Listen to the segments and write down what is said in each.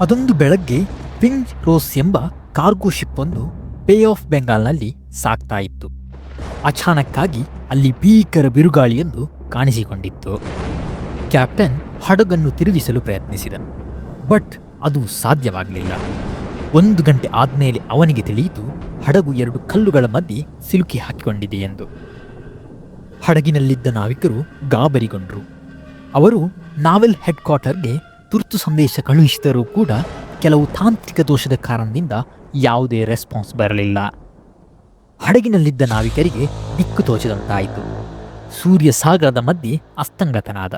ಅದೊಂದು ಬೆಳಗ್ಗೆ ping rose ಎಂಬ ಕಾರ್ಗೋ ಶಿಪ್ ಒಂದು ಪೇ ಆಫ್ ಬೆಂಗಾಲ್ನಲ್ಲಿ ಸಾಕ್ತಾ ಇತ್ತು. ಅಚಾನಕ್ಕಾಗಿ ಅಲ್ಲಿ ಭೀಕರ ಬಿರುಗಾಳಿಯೊಂದು ಕಾಣಿಸಿಕೊಂಡಿತ್ತು. ಕ್ಯಾಪ್ಟನ್ ಹಡಗನ್ನು ತಿರುಗಿಸಲು ಪ್ರಯತ್ನಿಸಿದನು ಬಟ್ ಅದು ಸಾಧ್ಯವಾಗಲಿಲ್ಲ. ಒಂದು ಗಂಟೆ ಆದ್ಮೇಲೆ ಅವನಿಗೆ ತಿಳಿಯಿತು, ಹಡಗು ಎರಡು ಕಲ್ಲುಗಳ ಮಧ್ಯೆ ಸಿಲುಕಿ ಹಾಕಿಕೊಂಡಿದೆ ಎಂದು. ಹಡಗಿನಲ್ಲಿದ್ದ ನಾವಿಕರು ಗಾಬರಿಗೊಂಡರು. ಅವರು ನಾವೆಲ್ ಹೆಡ್ ಕ್ವಾರ್ಟರ್ಗೆ ತುರ್ತು ಸಂದೇಶ ಕಳುಹಿಸಿದರೂ ಕೂಡ ಕೆಲವು ತಾಂತ್ರಿಕ ದೋಷದ ಕಾರಣದಿಂದ ಯಾವುದೇ ರೆಸ್ಪಾನ್ಸ್ ಬರಲಿಲ್ಲ. ಹಡಗಿನಲ್ಲಿದ್ದ ನಾವಿಕರಿಗೆ ದಿಕ್ಕು ತೋಚದಂತಾಯಿತು. ಸೂರ್ಯ ಸಾಗರದ ಮಧ್ಯೆ ಅಸ್ತಂಗತನಾದ.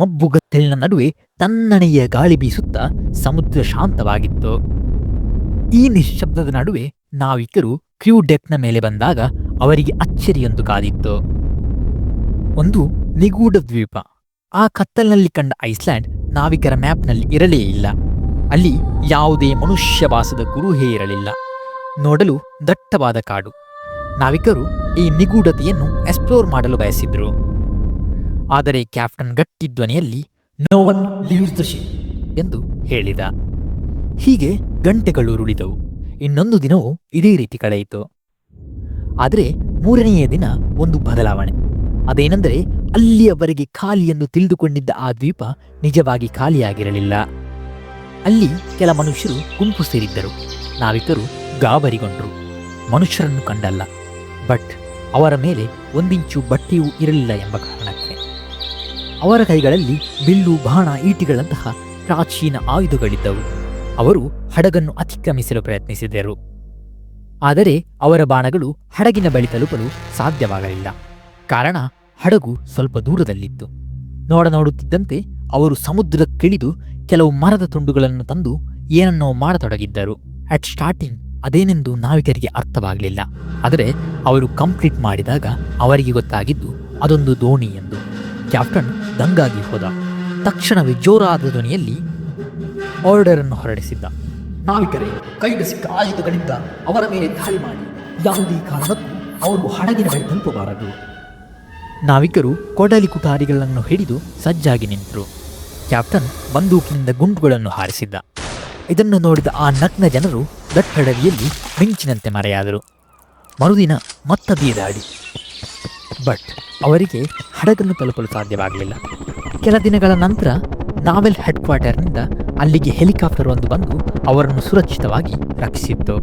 ಮಬ್ಬುಗತ್ತಲಿನ ನಡುವೆ ತನ್ನಣೆಯ ಗಾಳಿ ಬೀಸುತ್ತಾ ಸಮುದ್ರ ಶಾಂತವಾಗಿತ್ತು. ಈ ನಿಶ್ಶಬ್ದದ ನಡುವೆ ನಾವಿಕರು ಕ್ರ್ಯೂ ಡೆಕ್ನ ಮೇಲೆ ಬಂದಾಗ ಅವರಿಗೆ ಅಚ್ಚರಿಯೊಂದು ಕಾದಿತ್ತು. ಒಂದು ನಿಗೂಢ ದ್ವೀಪ. ಆ ಕತ್ತಲಿನಲ್ಲಿ ಕಂಡ ಐಸ್ಲ್ಯಾಂಡ್ ನಾವಿಕರ ಮ್ಯಾಪ್ನಲ್ಲಿ ಇರಲೇ ಇಲ್ಲ. ಅಲ್ಲಿ ಯಾವುದೇ ಮನುಷ್ಯ ವಾಸದ ಗುರುಹೇ ಇರಲಿಲ್ಲ. ನೋಡಲು ದಟ್ಟವಾದ ಕಾಡು. ನಾವಿಕರು ಈ ನಿಗೂಢತೆಯನ್ನು ಎಕ್ಸ್ಪ್ಲೋರ್ ಮಾಡಲು ಬಯಸಿದ್ರು. ಆದರೆ ಕ್ಯಾಪ್ಟನ್ ಗಟ್ಟಿ ಧ್ವನಿಯಲ್ಲಿ no one leaves the ship ಎಂದು ಹೇಳಿದ. ಹೀಗೆ ಗಂಟೆಗಳು ಉರುಳಿದವು. ಇನ್ನೊಂದು ದಿನವೂ ಇದೇ ರೀತಿ ಕಳೆಯಿತು. ಆದರೆ ಮೂರನೆಯ ದಿನ ಒಂದು ಬದಲಾವಣೆ. ಅದೇನೆಂದರೆ ಅಲ್ಲಿಯವರೆಗೆ ಖಾಲಿಯನ್ನು ತಿಳಿದುಕೊಂಡಿದ್ದ ಆ ದ್ವೀಪ ನಿಜವಾಗಿ ಖಾಲಿಯಾಗಿರಲಿಲ್ಲ. ಅಲ್ಲಿ ಕೆಲ ಮನುಷ್ಯರು ಗುಂಪು ಸೇರಿದ್ದರು. ನಾವಿಕರು ಗಾಬರಿಗೊಂಡರು. ಮನುಷ್ಯರನ್ನು ಕಂಡಲ್ಲ. ಬಟ್ ಅವರ ಮೇಲೆ ಒಂದಿಂಚು ಬಟ್ಟೆಯೂ ಇರಲಿಲ್ಲ ಎಂಬ ಕಾರಣಕ್ಕೆ. ಅವರ ಕೈಗಳಲ್ಲಿ ಬಿಲ್ಲು, ಬಾಣ, ಈಟಿಗಳಂತಹ ಪ್ರಾಚೀನ ಆಯುಧಗಳಿದ್ದವು. ಅವರು ಹಡಗನ್ನು ಅತಿಕ್ರಮಿಸಲು ಪ್ರಯತ್ನಿಸಿದರು. ಆದರೆ ಅವರ ಬಾಣಗಳು ಹಡಗಿನ ಬಳಿ ತಲುಪಲು ಸಾಧ್ಯವಾಗಲಿಲ್ಲ. ಕಾರಣ ಹಡಗು ಸ್ವಲ್ಪ ದೂರದಲ್ಲಿತ್ತು. ನೋಡ ನೋಡುತ್ತಿದ್ದಂತೆ ಅವರು ಸಮುದ್ರಕ್ಕಿಳಿದು ಕೆಲವು ಮರದ ತುಂಡುಗಳನ್ನು ತಂದು ಏನನ್ನೋ ಮಾಡತೊಡಗಿದ್ದರು. At starting ಅದೇನೆಂದು ನಾವಿಕರಿಗೆ ಅರ್ಥವಾಗಲಿಲ್ಲ. ಆದರೆ ಅವರು ಕಂಪ್ಲೀಟ್ ಮಾಡಿದಾಗ ಅವರಿಗೆ ಗೊತ್ತಾಗಿದ್ದು ಅದೊಂದು ದೋಣಿ ಎಂದು. ಕ್ಯಾಪ್ಟನ್ ದಂಗಾಗಿ ಹೋದ. ತಕ್ಷಣವೇ ಜೋರಾದ ಧ್ವನಿಯಲ್ಲಿ ಆರ್ಡರ್ ಅನ್ನು ಹೊರಡಿಸಿದ್ದ. ನಾವಿಕರೇ ಕೈಗೆ ಸಿಕ್ಕ ಆಯುಧಗಳಿಂದ ಅವರ ಮೇಲೆ ದಾಳಿ ಮಾಡಿ. ಯಾವುದೇ ಕಾರಣಕ್ಕೂ ಅವರು ಹಡಗಿನ ಬಳಿ ತಲುಪಬಾರದು ನಾವಿಕರು ಕೊಡಲಿ ಕುಟಾರಿಗಳನ್ನು ಹಿಡಿದು ಸಜ್ಜಾಗಿ ನಿಂತರು. ಕ್ಯಾಪ್ಟನ್ ಬಂದೂಕಿನಿಂದ ಗುಂಡುಗಳನ್ನು ಹಾರಿಸಿದ್ದ. ಇದನ್ನು ನೋಡಿದ ಆ ನಗ್ನ ಜನರು ದಟ್ಟಡವಿಯಲ್ಲಿ ಮಿಂಚಿನಂತೆ ಮರೆಯಾದರು. ಮರುದಿನ ಮತ್ತದೇ ದಾಳಿ. ಬಟ್ ಅವರಿಗೆ ಹಡಗನ್ನು ತಲುಪಲು ಸಾಧ್ಯವಾಗಲಿಲ್ಲ. ಕೆಲ ದಿನಗಳ ನಂತರ ನಾವೆಲ್ ಹೆಡ್ ಕ್ವಾರ್ಟರ್ನಿಂದ ಅಲ್ಲಿಗೆ ಹೆಲಿಕಾಪ್ಟರ್ ಒಂದು ಬಂದು ಅವರನ್ನು ಸುರಕ್ಷಿತವಾಗಿ ರಕ್ಷಿಸಿತ್ತು.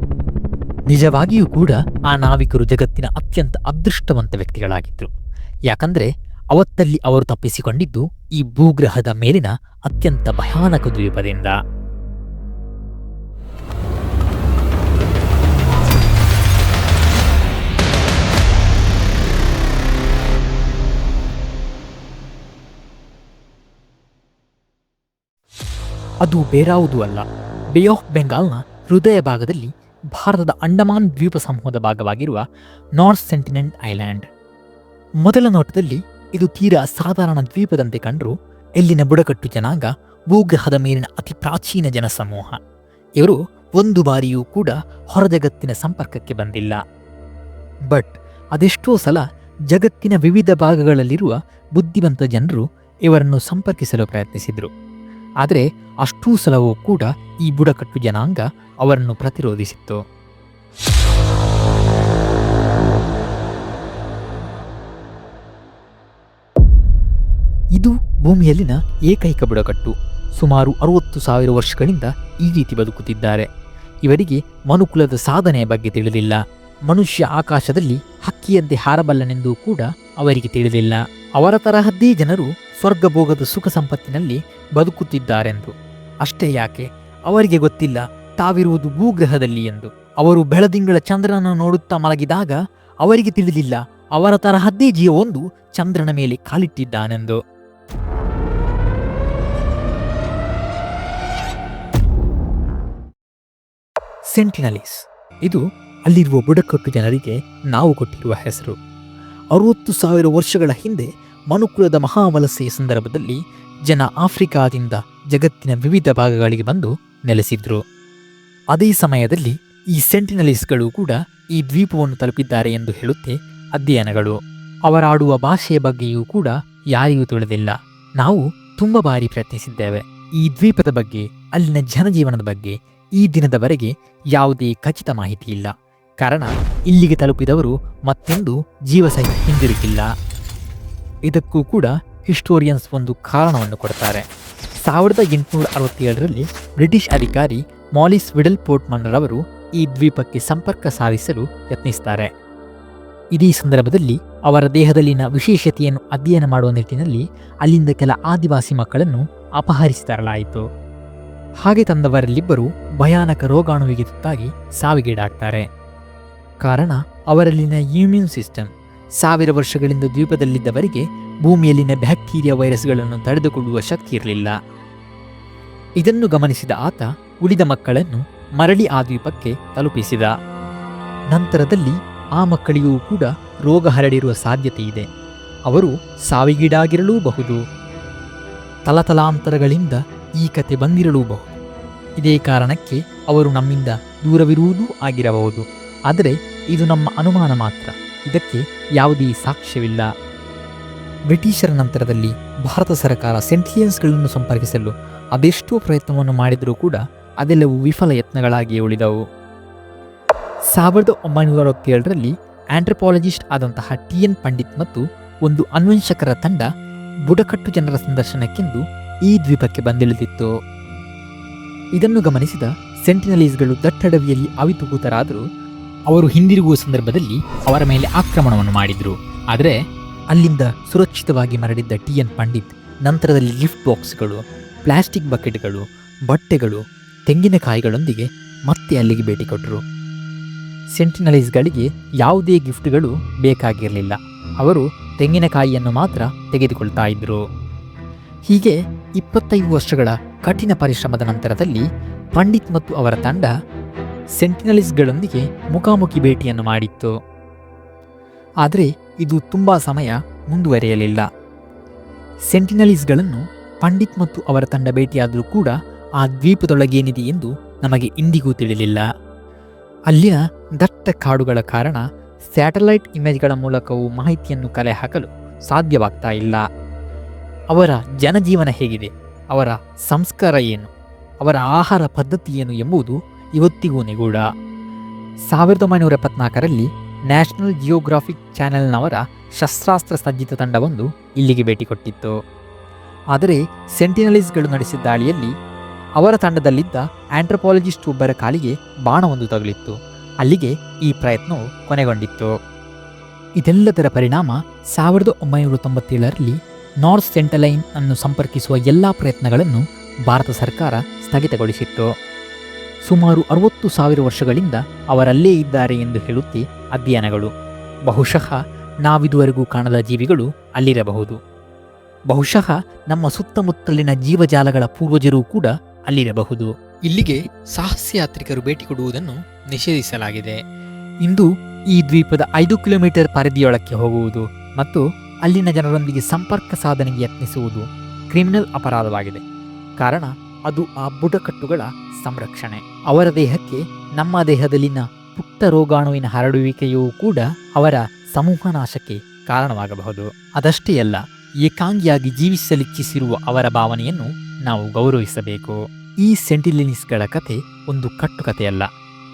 ನಿಜವಾಗಿಯೂ ಕೂಡ ಆ ನಾವಿಕರು ಜಗತ್ತಿನ ಅತ್ಯಂತ ಅದೃಷ್ಟವಂತ ವ್ಯಕ್ತಿಗಳಾಗಿದ್ದರು ಯಾಕಂದ್ರೆ ಅವತ್ತಲ್ಲಿ ಅವರು ತಪ್ಪಿಸಿಕೊಂಡಿದ್ದು ಈ ಭೂಗ್ರಹದ ಮೇಲಿನ ಅತ್ಯಂತ ಭಯಾನಕ ದ್ವೀಪದಿಂದ ಅದು ಬೇರಾವುದೂ ಅಲ್ಲ. ಬೇ ಆಫ್ ಬೆಂಗಾಲ್ನ ಹೃದಯ ಭಾಗದಲ್ಲಿ ಭಾರತದ ಅಂಡಮಾನ್ ದ್ವೀಪ ಸಮೂಹದ ಭಾಗವಾಗಿರುವ ನಾರ್ತ್ ಸೆಂಟಿನೆಂಟ್ ಐಲ್ಯಾಂಡ್ ಮೊದಲ ನೋಟದಲ್ಲಿ ಇದು ತೀರಾ ಸಾಧಾರಣ ದ್ವೀಪದಂತೆ ಕಂಡರೂ. ಇಲ್ಲಿನ ಬುಡಕಟ್ಟು ಜನಾಂಗ ಭೂಗ್ರಹದ ಮೇಲಿನ ಅತಿ ಪ್ರಾಚೀನ ಜನಸಮೂಹ. ಇವರು ಒಂದು ಬಾರಿಯೂ ಕೂಡ ಹೊರಜಗತ್ತಿನ ಸಂಪರ್ಕಕ್ಕೆ ಬಂದಿಲ್ಲ. ಬಟ್ ಅದೆಷ್ಟೋ ಸಲ ಜಗತ್ತಿನ ವಿವಿಧ ಭಾಗಗಳಲ್ಲಿರುವ ಬುದ್ಧಿವಂತ ಜನರು ಇವರನ್ನು ಸಂಪರ್ಕಿಸಲು ಪ್ರಯತ್ನಿಸಿದರು. ಆದರೆ ಅಷ್ಟೂ ಸಲವೂ ಕೂಡ ಈ ಬುಡಕಟ್ಟು ಜನಾಂಗ ಅವರನ್ನು ಪ್ರತಿರೋಧಿಸಿತ್ತು. ಇದು ಭೂಮಿಯಲ್ಲಿನ ಏಕೈಕ ಬುಡಕಟ್ಟು. ಸುಮಾರು ಅರವತ್ತು ಸಾವಿರ ವರ್ಷಗಳಿಂದ ಈ ರೀತಿ ಬದುಕುತ್ತಿದ್ದಾರೆ. ಇವರಿಗೆ ಮನುಕುಲದ ಸಾಧನೆಯ ಬಗ್ಗೆ ತಿಳಿದಿಲ್ಲ. ಮನುಷ್ಯ ಆಕಾಶದಲ್ಲಿ ಹಕ್ಕಿಯಂತೆ ಹಾರಬಲ್ಲನೆಂದೂ ಕೂಡ ಅವರಿಗೆ ತಿಳಿದಿಲ್ಲ. ಅವರ ತರಹದ್ದೇ ಜನರು ಸ್ವರ್ಗಭೋಗದ ಸುಖ ಸಂಪತ್ತಿನಲ್ಲಿ ಬದುಕುತ್ತಿದ್ದಾರೆಂದು. ಅಷ್ಟೇ ಯಾಕೆ? ಅವರಿಗೆ ಗೊತ್ತಿಲ್ಲ. ತಾವಿರುವುದು ಭೂಗ್ರಹದಲ್ಲಿ ಎಂದು. ಅವರು ಬೆಳದಿಂಗಳ ಚಂದ್ರನನ್ನು ನೋಡುತ್ತಾ ಮಲಗಿದಾಗ ಅವರಿಗೆ ತಿಳಿದಿಲ್ಲ. ಅವರ ತರಹದ್ದೇ ಜೀವವೊಂದು ಚಂದ್ರನ ಮೇಲೆ ಕಾಲಿಟ್ಟಿದ್ದಾನೆಂದು. ಸೆಂಟಿನಲೀಸ್. ಇದು ಅಲ್ಲಿರುವ ಬುಡಕಟ್ಟು ಜನರಿಗೆ ನಾವು ಕೊಟ್ಟಿರುವ ಹೆಸರು. ಅರುವತ್ತು ಸಾವಿರ ವರ್ಷಗಳ ಹಿಂದೆ ಮನುಕುಲದ ಮಹಾವಲಸೆಯ ಸಂದರ್ಭದಲ್ಲಿ ಜನ ಆಫ್ರಿಕಾದಿಂದ ಜಗತ್ತಿನ ವಿವಿಧ ಭಾಗಗಳಿಗೆ ಬಂದು ನೆಲೆಸಿದ್ರು. ಅದೇ ಸಮಯದಲ್ಲಿ ಈ ಸೆಂಟಿನಲಿಸ್ಗಳು ಕೂಡ ಈ ದ್ವೀಪವನ್ನು ತಲುಪಿದ್ದಾರೆ ಎಂದು ಹೇಳುತ್ತೆ ಅಧ್ಯಯನಗಳು. ಅವರಾಡುವ ಭಾಷೆಯ ಬಗ್ಗೆಯೂ ಕೂಡ ಯಾರಿಗೂ ತಿಳಿದಿಲ್ಲ. ನಾವು ತುಂಬ ಬಾರಿ ಪ್ರಯತ್ನಿಸಿದ್ದೇವೆ. ಈ ದ್ವೀಪದ ಬಗ್ಗೆ, ಅಲ್ಲಿನ ಜನಜೀವನದ ಬಗ್ಗೆ ಈ ದಿನದವರೆಗೆ ಯಾವುದೇ ಖಚಿತ ಮಾಹಿತಿ ಇಲ್ಲ ಕಾರಣ, ಇಲ್ಲಿಗೆ ತಲುಪಿದವರು ಮತ್ತೆಂದು ಜೀವಸಹಿತ ಹಿಂದಿರುಗಿಲ್ಲ. ಇದಕ್ಕೂ ಕೂಡ ಹಿಸ್ಟೋರಿಯನ್ಸ್ ಒಂದು ಕಾರಣವನ್ನು ಕೊಡ್ತಾರೆ. ಸಾವಿರದ ಎಂಟುನೂರ ಅರವತ್ತೇಳರಲ್ಲಿ ಬ್ರಿಟಿಷ್ ಅಧಿಕಾರಿ ಮಾಲಿಸ್ ವಿಡಲ್ ಪೋರ್ಟ್ಮನ್ರವರು ಈ ದ್ವೀಪಕ್ಕೆ ಸಂಪರ್ಕ ಸಾಧಿಸಲು ಯತ್ನಿಸ್ತಾರೆ. ಇದೇ ಸಂದರ್ಭದಲ್ಲಿ ಅವರ ದೇಹದಲ್ಲಿನ ವಿಶೇಷತೆಯನ್ನು ಅಧ್ಯಯನ ಮಾಡುವ ನಿಟ್ಟಿನಲ್ಲಿ ಅಲ್ಲಿಂದ ಕೆಲ ಆದಿವಾಸಿ ಮಕ್ಕಳನ್ನು ಅಪಹರಿಸಿ ತರಲಾಯಿತು. ಹಾಗೆ ತಂದವರಲ್ಲಿಬ್ಬರು ಭಯಾನಕ ರೋಗಾಣುವಿಗೆ ತುತ್ತಾಗಿ ಸಾವಿಗೀಡಾಗ್ತಾರೆ. ಕಾರಣ, ಅವರಲ್ಲಿನ ಇಮ್ಯೂನ್ ಸಿಸ್ಟಮ್ ಸಾವಿರ ವರ್ಷಗಳಿಂದ ದ್ವೀಪದಲ್ಲಿದ್ದವರಿಗೆ ಭೂಮಿಯಲ್ಲಿನ ಬ್ಯಾಕ್ಟೀರಿಯಾ ವೈರಸ್ಗಳನ್ನು ತಡೆದುಕೊಳ್ಳುವ ಶಕ್ತಿ ಇರಲಿಲ್ಲ. ಇದನ್ನು ಗಮನಿಸಿದ ಆತ ಉಳಿದ ಮಕ್ಕಳನ್ನು ಮರಳಿ ಆ ದ್ವೀಪಕ್ಕೆ ತಲುಪಿಸಿದ. ನಂತರದಲ್ಲಿ ಆ ಮಕ್ಕಳಿಗೂ ಕೂಡ ರೋಗ ಹರಡಿರುವ ಸಾಧ್ಯತೆ ಇದೆ. ಅವರು ಸಾವಿಗೀಡಾಗಿರಲೂಬಹುದು. ತಲತಲಾಂತರಗಳಿಂದ ಈ ಕತೆ ಬಂದಿರಲೂಬಹುದು. ಇದೇ ಕಾರಣಕ್ಕೆ ಅವರು ನಮ್ಮಿಂದ ದೂರವಿರುವುದೂ ಆಗಿರಬಹುದು. ಆದರೆ ಇದು ನಮ್ಮ ಅನುಮಾನ ಮಾತ್ರ. ಇದಕ್ಕೆ ಯಾವುದೇ ಸಾಕ್ಷ್ಯವಿಲ್ಲ. ಬ್ರಿಟಿಷರ ನಂತರದಲ್ಲಿ ಭಾರತ ಸರ್ಕಾರ ಸೆಂಟಿಲಿಯನ್ಸ್ಗಳನ್ನು ಸಂಪರ್ಕಿಸಲು ಅದೆಷ್ಟೋ ಪ್ರಯತ್ನವನ್ನು ಮಾಡಿದರೂ ಕೂಡ ಅದೆಲ್ಲವೂ ವಿಫಲ ಯತ್ನಗಳಾಗಿಯೇ ಉಳಿದವು. ಸಾವಿರದ ಒಂಬೈನೂರ ಅರವತ್ತೇಳರಲ್ಲಿ ಆಂಥ್ರಪಾಲಜಿಸ್ಟ್ ಆದಂತಹ ಟಿ ಎನ್ ಪಂಡಿತ್ ಮತ್ತು ಒಂದು ಅನ್ವೇಷಕರ ತಂಡ ಬುಡಕಟ್ಟು ಜನರ ಸಂದರ್ಶನಕ್ಕೆಂದು ಈ ದ್ವೀಪಕ್ಕೆ ಬಂದಿಳಿದಿತ್ತು. ಇದನ್ನು ಗಮನಿಸಿದ ಸೆಂಟಿನಲೀಸ್ಗಳು ದಟ್ಟಡವಿಯಲ್ಲಿ ಅವಿತುಕೂತರಾದರೂ ಅವರು ಹಿಂದಿರುಗುವ ಸಂದರ್ಭದಲ್ಲಿ ಅವರ ಮೇಲೆ ಆಕ್ರಮಣವನ್ನು ಮಾಡಿದರು. ಆದರೆ ಅಲ್ಲಿಂದ ಸುರಕ್ಷಿತವಾಗಿ ಮರಳಿದ್ದ ಟಿ ಎನ್ ಪಂಡಿತ್, ನಂತರದಲ್ಲಿ ಲಿಫ್ಟ್ ಬಾಕ್ಸ್ಗಳು, ಪ್ಲಾಸ್ಟಿಕ್ ಬಕೆಟ್ಗಳು, ಬಟ್ಟೆಗಳು, ತೆಂಗಿನಕಾಯಿಗಳೊಂದಿಗೆ ಮತ್ತೆ ಅಲ್ಲಿಗೆ ಭೇಟಿ ಕೊಟ್ಟರು. ಸೆಂಟಿನಲೀಸ್ಗಳಿಗೆ ಯಾವುದೇ ಗಿಫ್ಟ್ಗಳು ಬೇಕಾಗಿರಲಿಲ್ಲ. ಅವರು ತೆಂಗಿನಕಾಯಿಯನ್ನು ಮಾತ್ರ ತೆಗೆದುಕೊಳ್ತಾ ಇದ್ದರು ಹೀಗೆ ಇಪ್ಪತ್ತೈದು ವರ್ಷಗಳ ಕಠಿಣ ಪರಿಶ್ರಮದ ನಂತರದಲ್ಲಿ ಪಂಡಿತ್ ಮತ್ತು ಅವರ ತಂಡ ಸೆಂಟಿನಲಿಸ್ಟ್ಗಳೊಂದಿಗೆ ಮುಖಾಮುಖಿ ಭೇಟಿಯನ್ನು ಮಾಡಿತ್ತು. ಆದರೆ ಇದು ತುಂಬ ಸಮಯ ಮುಂದುವರೆಯಲಿಲ್ಲ. ಸೆಂಟಿನಲಿಸ್ಗಳನ್ನು ಪಂಡಿತ್ ಮತ್ತು ಅವರ ತಂಡ ಭೇಟಿಯಾದರೂ ಕೂಡ ಆ ದ್ವೀಪದೊಳಗೇನಿದೆ ಎಂದು ನಮಗೆ ಇಂದಿಗೂ ತಿಳಿಯಲಿಲ್ಲ ಅಲ್ಲಿನ ದಟ್ಟ ಕಾಡುಗಳ ಕಾರಣ ಸ್ಯಾಟಲೈಟ್ ಇಮೇಜ್ಗಳ ಮೂಲಕವೂ ಮಾಹಿತಿಯನ್ನು ಕಲೆ ಹಾಕಲು ಸಾಧ್ಯವಾಗ್ತಾ ಇಲ್ಲ. ಅವರ ಜನಜೀವನ ಹೇಗಿದೆ? ಅವರ ಸಂಸ್ಕಾರ ಏನು? ಅವರ ಆಹಾರ ಪದ್ಧತಿ ಏನು ಎಂಬುದು ಇವತ್ತಿಗೂ ನಿಗೂಢ. ಸಾವಿರದ ಒಂಬೈನೂರ ಎಪ್ಪತ್ನಾಲ್ಕರಲ್ಲಿ ನ್ಯಾಷನಲ್ ಜಿಯೋಗ್ರಾಫಿಕ್ ಚಾನೆಲ್ನವರ ಶಸ್ತ್ರಾಸ್ತ್ರ ಸಜ್ಜಿತ ತಂಡವೊಂದು ಇಲ್ಲಿಗೆ ಭೇಟಿ ಕೊಟ್ಟಿತ್ತು. ಆದರೆ ಸೆಂಟಿನಲಿಸ್ಗಳು ನಡೆಸಿದ ದಾಳಿಯಲ್ಲಿ ಅವರ ತಂಡದಲ್ಲಿದ್ದ ಆಂಥ್ರೋಪಾಲಜಿಸ್ಟ್ ಒಬ್ಬರ ಕಾಲಿಗೆ ಬಾಣವೊಂದು ತಗುಲಿತ್ತು. ಅಲ್ಲಿಗೆ ಈ ಪ್ರಯತ್ನವು ಕೊನೆಗೊಂಡಿತ್ತು. ಇದೆಲ್ಲದರ ಪರಿಣಾಮ ಸಾವಿರದ ಒಂಬೈನೂರ ತೊಂಬತ್ತೇಳರಲ್ಲಿ ನಾರ್ತ್ ಸೆಂಟಲೈನ್ ಅನ್ನು ಸಂಪರ್ಕಿಸುವ ಎಲ್ಲ ಪ್ರಯತ್ನಗಳನ್ನು ಭಾರತ ಸರ್ಕಾರ ಸ್ಥಗಿತಗೊಳಿಸಿತ್ತು. ಸುಮಾರು ಅರವತ್ತು ಸಾವಿರ ವರ್ಷಗಳಿಂದ ಅವರಲ್ಲೇ ಇದ್ದಾರೆ ಎಂದು ಹೇಳುತ್ತಿ ಅಧ್ಯಯನಗಳು. ಬಹುಶಃ ನಾವಿದುವರೆಗೂ ಕಾಣದ ಜೀವಿಗಳು ಅಲ್ಲಿರಬಹುದು. ಬಹುಶಃ ನಮ್ಮ ಸುತ್ತಮುತ್ತಲಿನ ಜೀವಜಾಲಗಳ ಪೂರ್ವಜರೂ ಕೂಡ ಅಲ್ಲಿರಬಹುದು. ಇಲ್ಲಿಗೆ ಸಾಹಸ್ಯಾತ್ರಿಕರು ಭೇಟಿ ಕೊಡುವುದನ್ನು ನಿಷೇಧಿಸಲಾಗಿದೆ. ಇಂದು ಈ ದ್ವೀಪದ ಐದು ಕಿಲೋಮೀಟರ್ ಪರಿಧಿಯೊಳಕ್ಕೆ ಹೋಗುವುದು ಮತ್ತು ಅಲ್ಲಿನ ಜನರೊಂದಿಗೆ ಸಂಪರ್ಕ ಸಾಧನೆಗೆ ಯತ್ನಿಸುವುದು ಕ್ರಿಮಿನಲ್ ಅಪರಾಧವಾಗಿದೆ. ಕಾರಣ, ಅದು ಆ ಬುಡಕಟ್ಟುಗಳ ಸಂರಕ್ಷಣೆ. ಅವರ ದೇಹಕ್ಕೆ ನಮ್ಮ ದೇಹದಲ್ಲಿನ ಪುಟ್ಟ ರೋಗಾಣುವಿನ ಹರಡುವಿಕೆಯೂ ಕೂಡ ಅವರ ಸಮೂಹ ನಾಶಕ್ಕೆ ಕಾರಣವಾಗಬಹುದು. ಅದಷ್ಟೇ ಅಲ್ಲ, ಏಕಾಂಗಿಯಾಗಿ ಜೀವಿಸಲಿಚ್ಛಿಸಿರುವ ಅವರ ಭಾವನೆಯನ್ನು ನಾವು ಗೌರವಿಸಬೇಕು. ಈ ಸೆಂಟಿಲಿನಿಸ್ಗಳ ಕತೆ ಒಂದು ಕಟ್ಟುಕತೆಯಲ್ಲ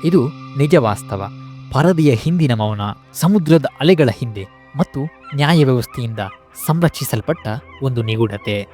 ಇದು ನಿಜ ವಾಸ್ತವ ಪರದೆಯ ಹಿಂದಿನ ಮೌನ, ಸಮುದ್ರದ ಅಲೆಗಳ ಹಿಂದೆ. ಮತ್ತು ನ್ಯಾಯ ವ್ಯವಸ್ಥೆಯಿಂದ ಸಂರಕ್ಷಿಸಲ್ಪಟ್ಟ ಒಂದು ನಿಗೂಢತೆ.